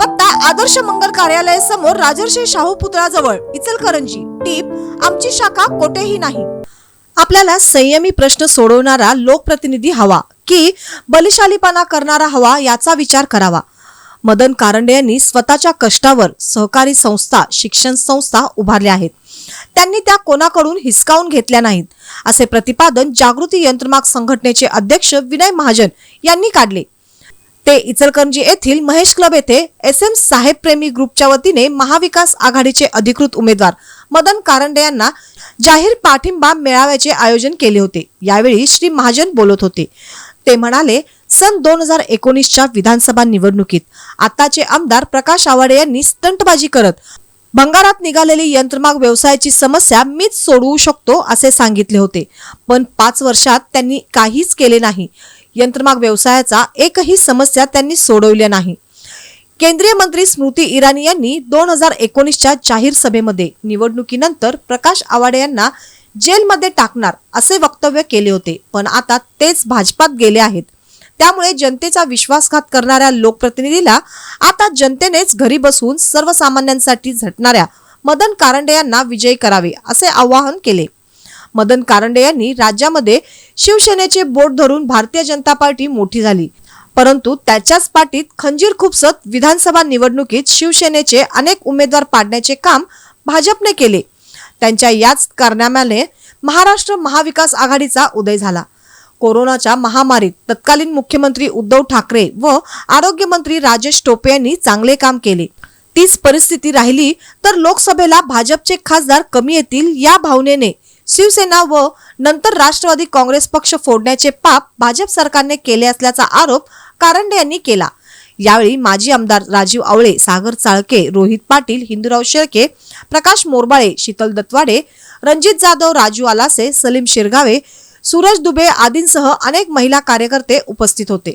पत्ता आदर्श मंगल कार्यालय समोर राजर्षी शाहू पुतळाजवळ इचलकरंजी. टीप आमची शाखा कोठेही नाही. आपल्याला संयमी प्रश्न सोडवणारा लोकप्रतिनिधी हवा की बलिशालीपणा करणारा हवा याचा विचार करावा. मदन कारंडे यांनी स्वतःच्या कष्टावर सहकारी संस्था शिक्षण संस्था उभारल्या आहेत. त्यांनी त्या कोणाकडून हिसकावून घेतल्या नाहीत असे प्रतिपादन जागृती यंत्रमाग संघटनेचे अध्यक्ष विनय महाजन यांनी काढले. ते इचलकरंजी येथील महेश क्लब येथे एस एम साहेब प्रेमी ग्रुपच्या वतीने महाविकास आघाडीचे अधिकृत उमेदवार मदन कारंडे यांना जाहीर पाठिंबा मेळाव्याचे आयोजन केले होते. यावेळी श्री महाजन बोलत होते. ते म्हणाले सन दोन हजार एकोणीसच्या विधानसभा निवडणुकीत आताचे आमदार प्रकाश आवाडे यांनी स्टंटबाजी करत भंगारात निघालेली यंत्रमाग व्यवसायाची समस्या मीच सोडवू शकतो असे सांगितले होते. पण पाच वर्षात त्यांनी काहीच केले नाही. यंत्रमाग व्यवसायाचा एकही समस्या त्यांनी सोडवल्या नाही. केंद्रीय मंत्री स्मृती इराणी यांनी दोन हजार एकोणीसच्या जाहीर सभेमध्ये निवडणुकीनंतर प्रकाश आवाडे यांना जेलमध्ये टाकणार असे वक्तव्य केले होते. पण आता तेच भाजपात गेले आहेत. त्यामुळे जनतेचा विश्वासघात करणाऱ्या लोकप्रतिनिधीला आता जनतेनेच घरी बसून सर्वसामान्यांसाठी झटणाऱ्या मदन कारंडे यांना विजयी करावे असे आवाहन केले. मदन कारंडे यांनी राज्यामध्ये शिवसेनेचे बोट धरून भारतीय जनता पार्टी मोठी झाली. परंतु त्याच्याच पाठीत खंजीर खुपसत विधानसभा निवडणुकीत शिवसेनेचे अनेक उमेदवार पाडण्याचे काम भाजपने केले. त्यांच्या याच कारनाम्याने महाराष्ट्र महाविकास आघाडीचा उदय झाला. कोरोनाच्या महामारीत तत्कालीन मुख्यमंत्री उद्धव ठाकरे व आरोग्यमंत्री राजेश टोपे यांनी चांगले काम केले. तीच परिस्थिती राहिली तर लोकसभेला भाजपचे खासदार कमी येतील या भावनेने शिवसेना व नंतर राष्ट्रवादी काँग्रेस पक्ष फोडण्याचे पाप भाजप सरकारने केले असल्याचा आरोप कारंडे यांनी केला. यावेळी माजी आमदार राजीव आवळे सागर चाळके रोहित पाटील हिंदूराव शेळके प्रकाश मोरबाळे शीतल दत्वाडे रणजित जाधव राजू आलासे सलीम शिरगावे सूरज दुबे आदींसह अनेक महिला कार्यकर्ते उपस्थित होते.